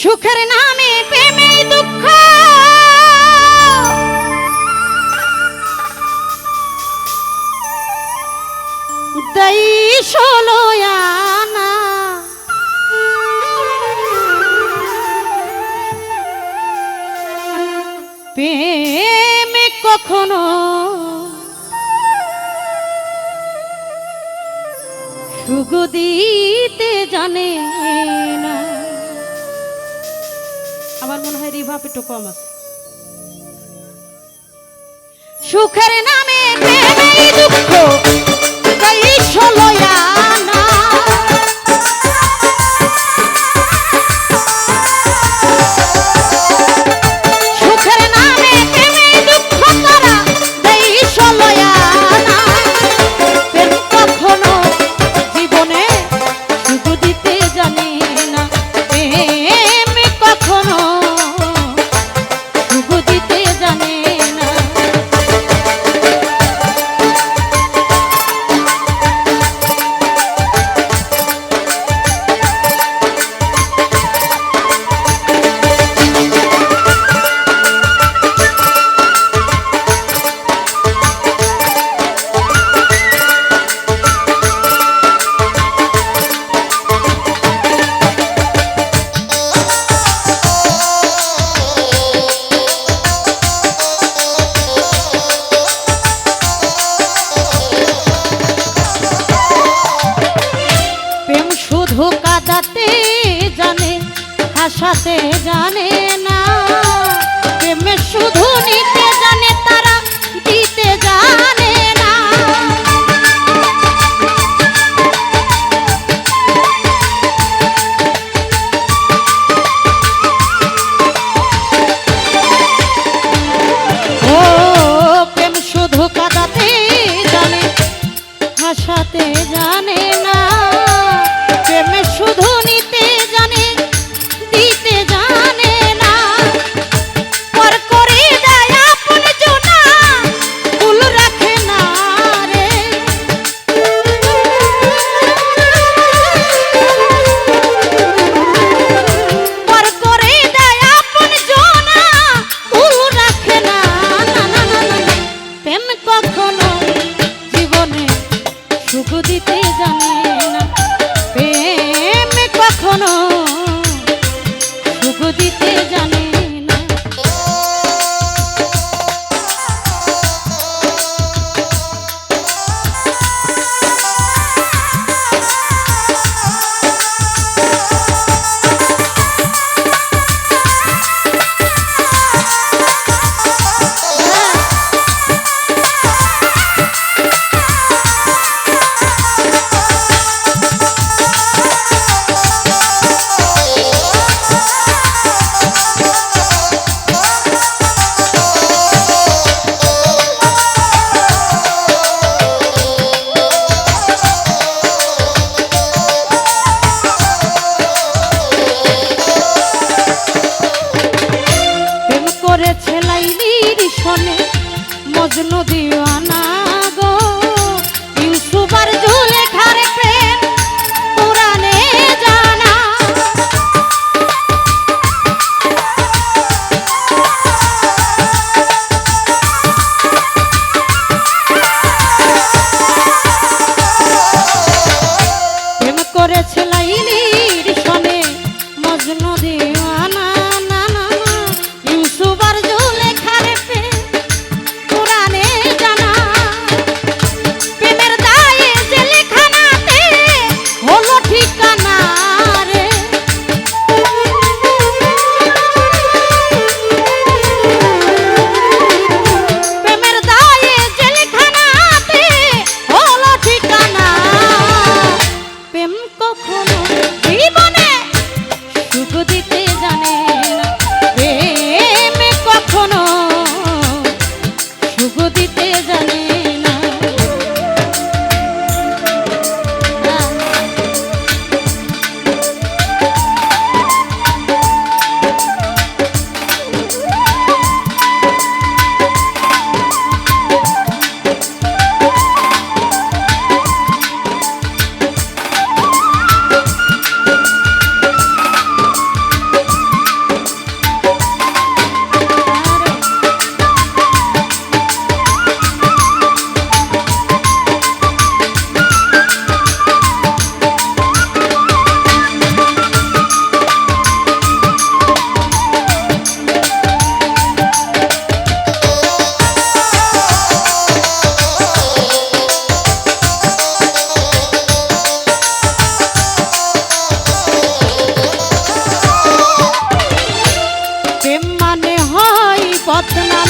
সুখের নামে প্রেমে দুঃখ। দই ষোলোয়ানা প্রেম কখনো সুগদিতে জানে না। মনে হয় রিভাপ একটু কম আছে। সুখের নামে দুঃখ। সাথে জানে না। সুখ দিতে জানে 妈妈